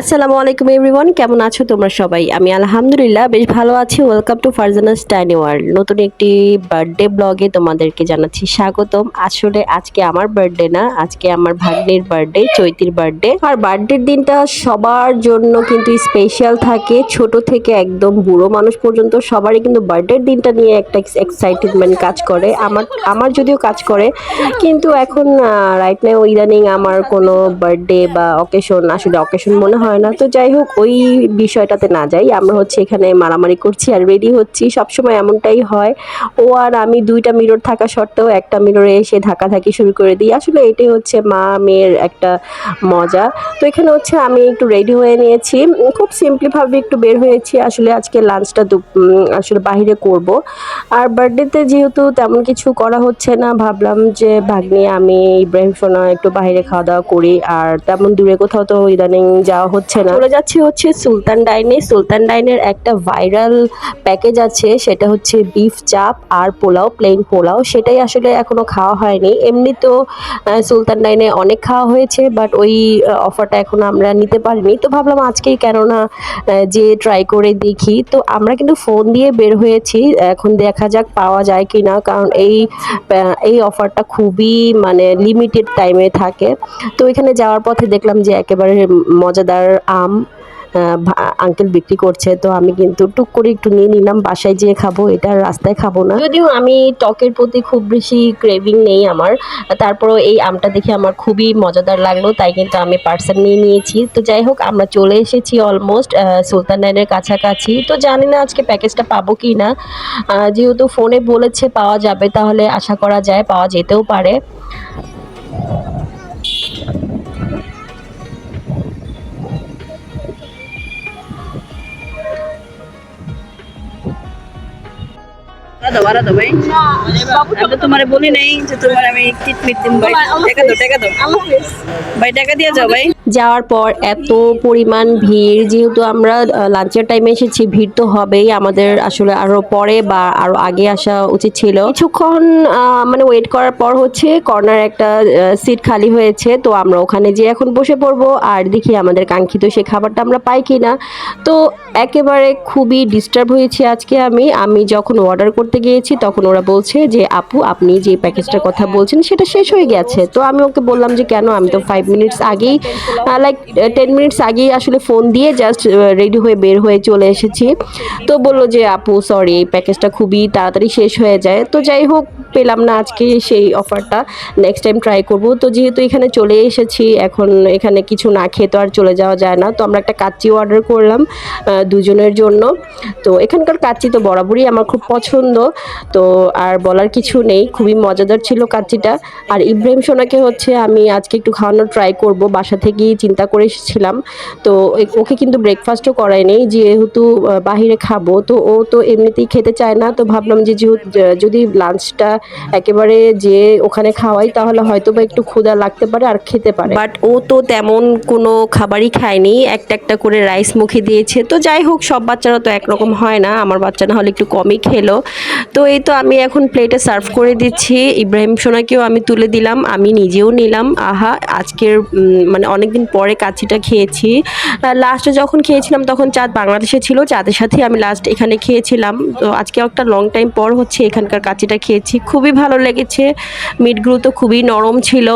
আসসালামু আলাইকুম এভরিওয়ান, কেমন আছো তোমরা সবাই? আমি আলহামদুলিল্লাহ বেশ ভালো আছি। Welcome to Farzana's tiny world নতুন একটি বার্থডে ব্লগে তোমাদেরকে জানাচ্ছি স্বাগতম। আসলে আজকে আমার বার্থডে না, আজকে আমার ভাগ্নির বার্থডে চৈতির বার্থডে আর বার্থডের দিনটা সবার জন্য কিন্তু স্পেশাল থাকে। ছোট থেকে একদম বুড়ো মানুষ পর্যন্ত সবারই কিন্তু বার্থডের দিনটা নিয়ে একটা এক্সাইটেডমেন্ট কাজ করে। আমার আমার যদিও কাজ করে, কিন্তু এখন রাইট নাও ইদানিং আমার কোনো বার্থডে বা অকেশন আসলে অকেশন মনে হয় না। তো যাই হোক, ওই বিষয়টাতে না যাই। আমরা হচ্ছে এখানে মারামারি করছি আর রেডি হচ্ছি। সবসময় এমনটাই হয়। ও আর আমি দুইটা মিরর থাকা সত্ত্বেও একটা মিররে এসে ধাক্কাধাক্কি শুরু করে দিই। আসলে এটাই হচ্ছে মা মেয়ের একটা মজা। তো এখানে হচ্ছে আমি একটু রেডি হয়ে নিয়েছি। খুব সিম্পলিভাবে একটু বের হয়েছি। আসলে আজকে লাঞ্চটা আসলে বাইরে করব। আর বার্থডেতে যেহেতু তেমন কিছু করা হচ্ছে না, ভাবলাম যে ভাগ্নে আমি ইব্রাহিম সোনা একটু বাইরে খাওয়া দাওয়া করি। আর তেমন দূরে কোথাও তো ইদানিং যাওয়া হচ্ছে না। চলে যাচ্ছে হচ্ছে সুলতান ডাইনে। সুলতান ডাইনের একটা ভাইরাল প্যাকেজ আছে, সেটা হচ্ছে বিফ চাপ আর পোলাও, প্লেন পোলাও। সেটাই আসলে এখনও খাওয়া হয়নি। এমনি তো সুলতান ডাইনে অনেক খাওয়া হয়েছে বাট ওই অফারটা এখন আমরা নিতে পারিনি। তো ভাবলাম আজকেই কেননা যে ট্রাই করে দেখি। তো আমরা কিন্তু ফোন দিয়ে বের হয়েছি। এখন দেখা যাক পাওয়া যায় কি না কারণ এই এই অফারটা খুবই মানে লিমিটেড টাইমে থাকে। তো এখানে যাওয়ার পথে দেখলাম যে একেবারে মজাদার আম আঙ্কেল বিক্রি করছে, তো আমি কিন্তু টুক করে একটু নিয়ে নিলাম, বাসায় যেয়ে খাব, এটা আর রাস্তায় খাব না। যদিও আমি টকের প্রতি খুব বেশি ক্রেভিং নেই আমার, তারপরও এই আমটা দেখে আমার খুবই মজাদার লাগল, তাই কিন্তু আমি পার্সেল নিয়ে নিয়েছি। তো যাই হোক, আমরা চলে এসেছি অলমোস্ট সুলতান লাইনের কাছাকাছি। তো জানি না আজকে প্যাকেজটা পাবো কি না যেহেতু ফোনে বলেছে পাওয়া যাবে, তাহলে আশা করা যায়, পাওয়া যেতেও পারে। দাও আরও দাও ভাই। আমি তো তোমারে বলি নাই যে তোমার আমি কিট মিট দিন ভাই টাকা দাও টাকা দাও। ভাই টাকা দিয়ে যাও ভাই। যাওয়ার পর এত পরিমাণ ভিড়, যেহেতু আমরা লাঞ্চের টাইমে এসেছি, ভিড় তো হবেই। আমাদের আসলে আরও পরে বা আরও আগে আসা উচিত ছিল। কিছুক্ষণ মানে ওয়েট করার পর হচ্ছে কর্নার একটা সিট খালি হয়েছে। তো আমরা ওখানে যে এখন বসে পড়ব। আর দেখি আমাদের কাঙ্ক্ষিত সে খাবারটা আমরা পাই কি না তো একেবারে খুবই ডিস্টার্ব হয়েছি আজকে আমি। আমি যখন অর্ডার করতে গিয়েছি, তখন ওরা বলছে যে, আপু, আপনি যে প্যাকেজটার কথা বলছেন, সেটা শেষ হয়ে গেছে। তো আমি ওকে বললাম যে, কেন? আমি তো ফাইভ মিনিটস আগেই লাইক টেন মিনিটস আগেই আসলে ফোন দিয়ে জাস্ট রেডি হয়ে বের হয়ে চলে এসেছি। তো বলল যে, আপু সরি এই প্যাকেজটা খুবই তাড়াতাড়ি শেষ হয়ে যায়। তো যাই হোক, পেলাম না আজকে সেই অফারটা নেক্সট টাইম ট্রাই করব। তো যেহেতু এখানে চলে এসেছি, এখন এখানে কিছু না খেয়ে তো আর চলে যাওয়া যায় না। তো আমরা একটা কাচ্চি অর্ডার করলাম দুজনের জন্য। তো এখানকার কাচ্চি তো বরাবরই আমার খুব পছন্দ। তো আর বলার কিছু নেই, খুবই মজাদার ছিল কাচ্চিটা। আর ইব্রাহিম সোনাকে হচ্ছে আমি আজকে একটু খাওয়ানোর ট্রাই করব, বাসা থেকেই চিন্তা করে এসেছিলাম। তো ওকে কিন্তু ব্রেকফাস্টও করায়নি যেহেতু আহ, বাহিরে খাব তো ও তো এমনিতেই খেতে চায় না তো ভাবলাম যে যেহেতু যদি লাঞ্চটা একেবারে যে ওখানে খাওয়াই তাহলে হয়তো বা একটু ক্ষুধা লাগতে পারে আর খেতে পারে। বাট ও তো তেমন কোনো খাবারই খায়নি একটা একটা করে রাইস মুখে দিয়েছে। তো যাই হোক সব বাচ্চারা তো একরকম হয় না আমার বাচ্চা না হলে একটু কমই খেলো। তো এই তো আমি এখন প্লেটে সার্ভ করে দিচ্ছি। ইব্রাহিম সোনাকেও আমি তুলে দিলাম আমি নিজেও নিলাম। আহা আজকের মানে মানে অনেকদিন পরে কাচ্চিটা খেয়েছি। লাস্টে যখন খেয়েছিলাম তখন চাঁদ বাংলাদেশে ছিল, চাঁদের সাথে আমি লাস্ট এখানে খেয়েছিলাম। তো আজকে একটা লং টাইম পর হচ্ছে এখানকার কাচ্চিটা খেয়েছি। খুবই ভালো লেগেছে। মিটগুলো তো খুবই নরম ছিল।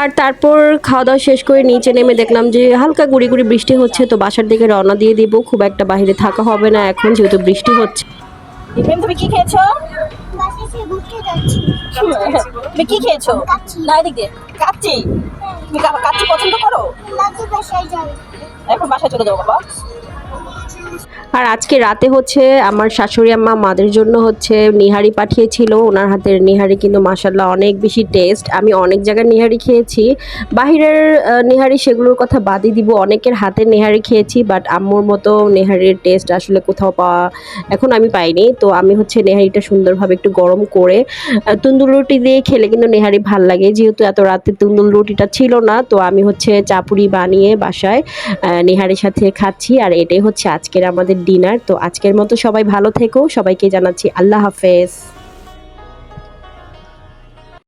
আর তারপর খাওয়া দাওয়া শেষ করে নিচে নেমে দেখলাম যে হালকা গুড়ি গুড়ি বৃষ্টি হচ্ছে তো বাসার দিকে রওনা দিয়ে দিব। খুব একটা বাইরে থাকা হবে না এখন যেহেতু বৃষ্টি হচ্ছে। তুমি কি খেয়েছো? বাসায় ঘুরতে যাচ্ছি তুমি কি খেয়েছো? না এদিক কাচ্চি? তুমি কাচ্চি পছন্দ করো? লাজু বাসায় যাই এখন বাসায় চলে যাব বাবা। আর আজকে রাতে হচ্ছে আমার শাশুড়ি আম্মা মাদের জন্য হচ্ছে নিহারি পাঠিয়েছিল। ওনার হাতের নিহারি কিন্তু মাসাল্লাহ অনেক বেশি টেস্ট আমি অনেক জায়গায় নিহারি খেয়েছি। বাহিরের নিহারি সেগুলোর কথা বাদই দিব। অনেকের হাতের নিহারি খেয়েছি বাট আম্মুর মতো নেহারির টেস্ট আসলে কোথাও পাওয়া এখন আমি পাইনি। তো আমি হচ্ছে নেহারিটা সুন্দরভাবে একটু গরম করে আহ, তন্দুর রুটি দিয়ে খেলে কিন্তু নেহারি ভালো লাগে। যেহেতু এত রাতে তুন্দুল রুটিটা ছিল না তো আমি হচ্ছে চাপুরি বানিয়ে বাসায় নেহারির সাথে খাচ্ছি। আর এটাই হচ্ছে আজকের আমাদের ডিনার তো আজকের মতো সবাই ভালো থেকো। সবাইকে জানাচ্ছি আল্লাহ হাফেজ।